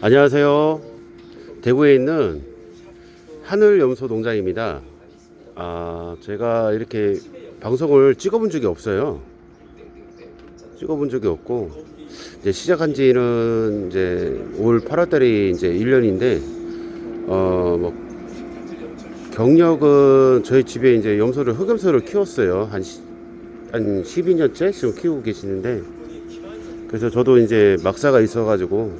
안녕하세요. 대구에 있는 하늘 염소 농장입니다. 아, 제가 이렇게 방송을 찍어본 적이 없어요. 찍어본 적이 없고, 이제 시작한 지는 이제 올 8월달이 이제 1년인데, 어, 뭐, 경력은 저희 집에 이제 염소를, 흑염소를 키웠어요. 한, 시- 한 12년째 지금 키우고 계시는데, 그래서 저도 이제 막사가 있어가지고,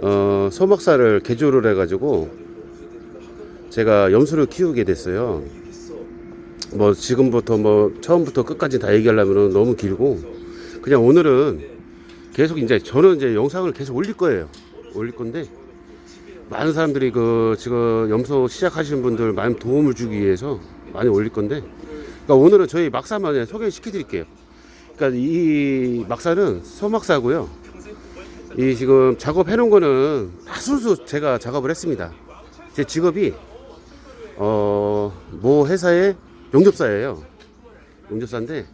어, 소막사를 개조를 해가지고 제가 염소를 키우게 됐어요. 뭐 지금부터 뭐 처음부터 끝까지 다 얘기하려면 너무 길고 그냥 오늘은 계속 이제 저는 이제 영상을 계속 올릴 거예요. 올릴 건데 많은 사람들이 그 지금 염소 시작하시는 분들 많은 도움을 주기 위해서 많이 올릴 건데 그러니까 오늘은 저희 막사만 소개시켜 드릴게요. 그러니까 이 막사는 소막사고요. 이 지금 작업해 놓은 거는 다 순수 제가 작업을 했습니다. 제 직업이 어모 회사의 용접사예요. 용접사인데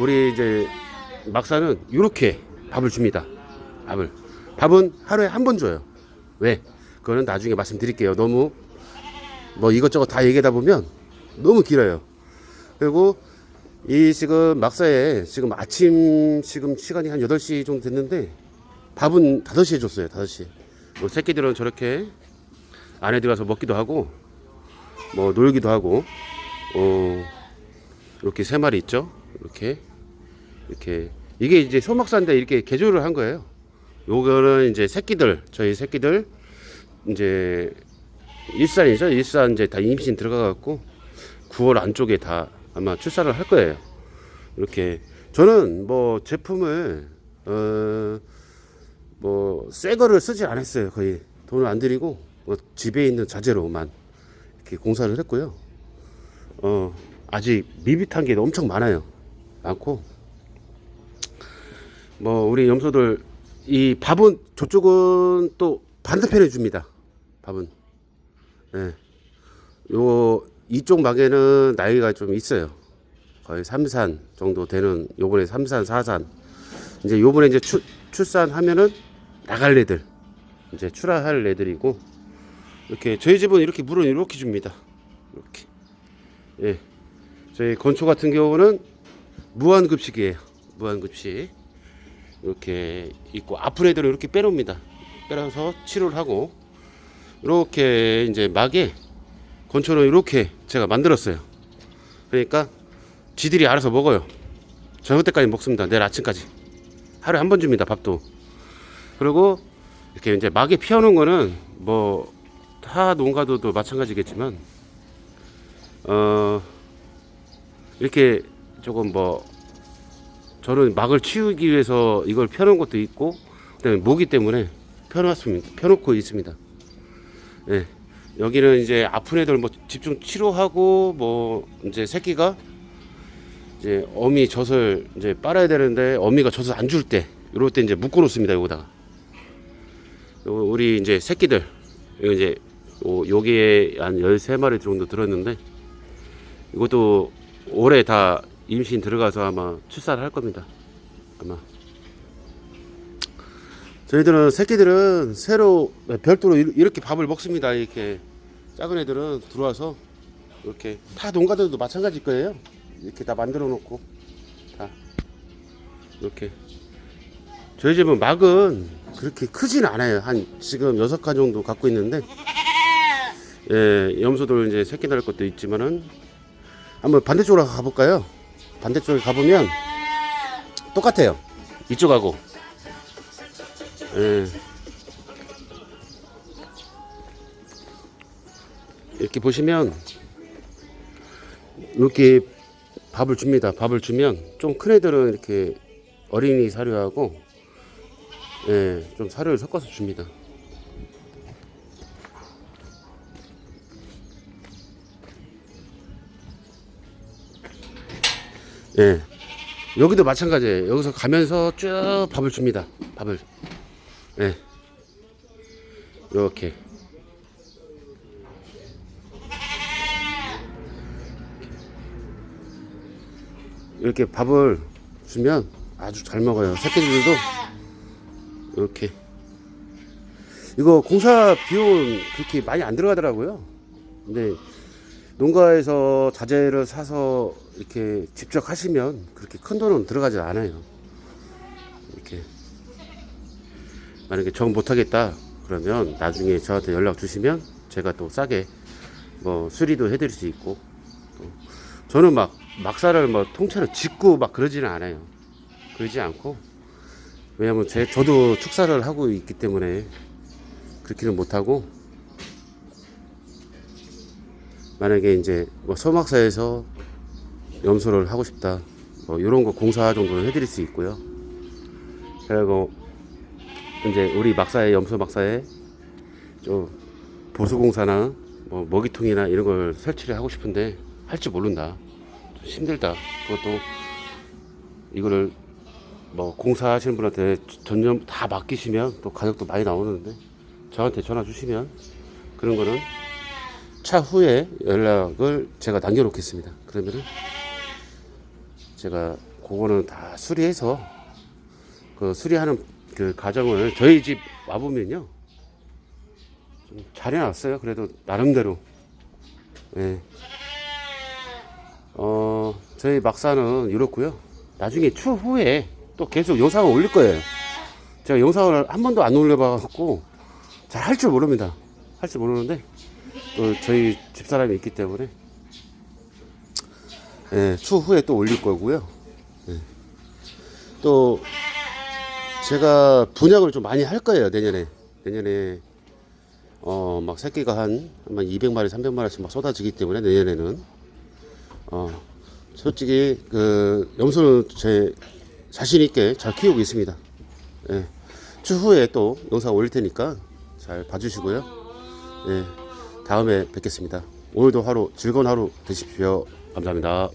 우리 이제 막사는 이렇게 밥을 줍니다. 밥을 밥은 하루에 한 번 줘요. 왜? 그거는 나중에 말씀드릴게요. 너무 뭐 이것저것 다 얘기하다 보면 너무 길어요. 그리고 이 지금 막사에 지금 아침 지금 시간이 한 8시 정도 됐는데 밥은 5시에 줬어요. 5시. 뭐 새끼들은 저렇게 안에 들어가서 먹기도 하고 뭐 놀기도 하고 어 이렇게 세 마리 있죠. 이렇게 이렇게 이게 이제 소막사인데 이렇게 개조를 한 거예요. 요거는 이제 새끼들 저희 새끼들 이제 일산이죠. 일산 이제 다 임신 들어가 갖고 9월 안쪽에 다 아마 출산을 할 거예요. 이렇게 저는 뭐 제품을 어 뭐새 거를 쓰지 않았어요. 거의 돈을 안 들이고 뭐 집에 있는 자재로만 이렇게 공사를 했고요. 어 아직 미비한 게 엄청 많아요. 많고. 뭐 우리 염소들 이 밥은 저쪽은 또 반대편에 줍니다. 밥은. 예. 요 이쪽 막에는 나이가 좀 있어요. 거의 3산 정도 되는 요번에 3산 4산. 이제 요번에 이제 출, 출산하면은 나갈 애들 이제 출하할 애들이고 이렇게 저희 집은 이렇게 물은 이렇게 줍니다. 이렇게. 예. 저희 건초 같은 경우는 무한 급식이에요. 무한 급식. 이렇게 있고 아픈 애들은 이렇게 빼놓습니다. 빼놔서 치료를 하고 이렇게 이제 막에 건초는 이렇게 제가 만들었어요. 그러니까 지들이 알아서 먹어요. 저녁 때까지 먹습니다. 내일 아침까지. 하루에 한 번 줍니다 밥도. 그리고 이렇게 이제 막에 피워놓은 거는 뭐 타 농가도도 마찬가지겠지만 어 이렇게 조금 뭐 저는 막을 치우기 위해서 이걸 펴놓은 것도 있고 그다음에 모기 때문에 펴놨습니다. 펴놓고 있습니다. 예 여기는 이제 아픈 애들 뭐 집중 치료하고 뭐 이제 새끼가 이제 어미 젖을 이제 빨아야 되는데 어미가 젖을 안 줄 때 이럴 때 이제 묶어 놓습니다 여기다가. 요- 우리 이제 새끼들 이제 요- 여기에 한 13마리 정도 들었는데 이것도 올해 다 임신 들어가서 아마 출산을 할 겁니다 아마 저희들은 새끼들은 새로 별도로 이- 이렇게 밥을 먹습니다 이렇게 작은 애들은 들어와서 이렇게 다 농가들도 마찬가지일 거예요 이렇게 다 만들어 놓고 다 이렇게 저희 집은 막은 그렇게 크진 않아요. 한 지금 여섯 칸 정도 갖고 있는데, 예, 염소들 이제 새끼 날 것도 있지만은 한번 반대쪽으로 가볼까요? 반대쪽에 가보면 똑같아요. 이쪽하고. 예. 이렇게 보시면 이렇게 밥을 줍니다. 밥을 주면 좀 큰 애들은 이렇게 어린이 사료하고 예, 좀 사료를 섞어서 줍니다. 예. 여기도 마찬가지예요. 여기서 가면서 쭉 밥을 줍니다. 밥을. 예. 이렇게. 이렇게 밥을 주면 아주 잘 먹어요. 새끼들도 이렇게 이거 공사 비용 그렇게 많이 안 들어가더라고요. 근데 농가에서 자재를 사서 이렇게 직접 하시면 그렇게 큰 돈은 들어가지 않아요. 이렇게 만약에 정 못하겠다 그러면 나중에 저한테 연락 주시면 제가 또 싸게 뭐 수리도 해드릴 수 있고 또 저는 막 막사를 뭐 통째로 짓고 막 그러지는 않아요. 그러지 않고 왜냐면 제 저도 축사를 하고 있기 때문에 그렇게는 못하고 만약에 이제 뭐 소막사에서 염소를 하고 싶다 뭐 이런 거 공사 정도는 해드릴 수 있고요. 그리고 이제 우리 막사에 염소 막사에 좀 보수 공사나 뭐 먹이통이나 이런 걸 설치를 하고 싶은데 할 줄 모른다. 좀 힘들다. 그것도 이거를 뭐 공사하시는 분한테 전념 다 맡기시면 또 가격도 많이 나오는데 저한테 전화 주시면 그런 거는 차후에 연락을 제가 남겨놓겠습니다. 그러면은 제가 그거는 다 수리해서 그 수리하는 그 과정을 저희 집 와보면요 좀 잘 해놨어요. 그래도 나름대로 예. 어 저희 막사는 이렇고요. 나중에 추후에 또 계속 영상을 올릴 거예요. 제가 영상을 한 번도 안 올려봐갖고 잘 할 줄 모릅니다. 할 줄 모르는데 또 저희 집사람이 있기 때문에 예, 추후에 또 올릴 거고요. 예. 또 제가 분양을 좀 많이 할 거예요 내년에 내년에 어 막 새끼가 한, 한 200마리 300마리씩 막 쏟아지기 때문에 내년에는 어 솔직히 그 염소는 제 자신 있게 잘 키우고 있습니다. 예. 추후에 또 영상 올릴 테니까 잘 봐주시고요. 예. 다음에 뵙겠습니다. 오늘도 하루 즐거운 하루 되십시오. 감사합니다.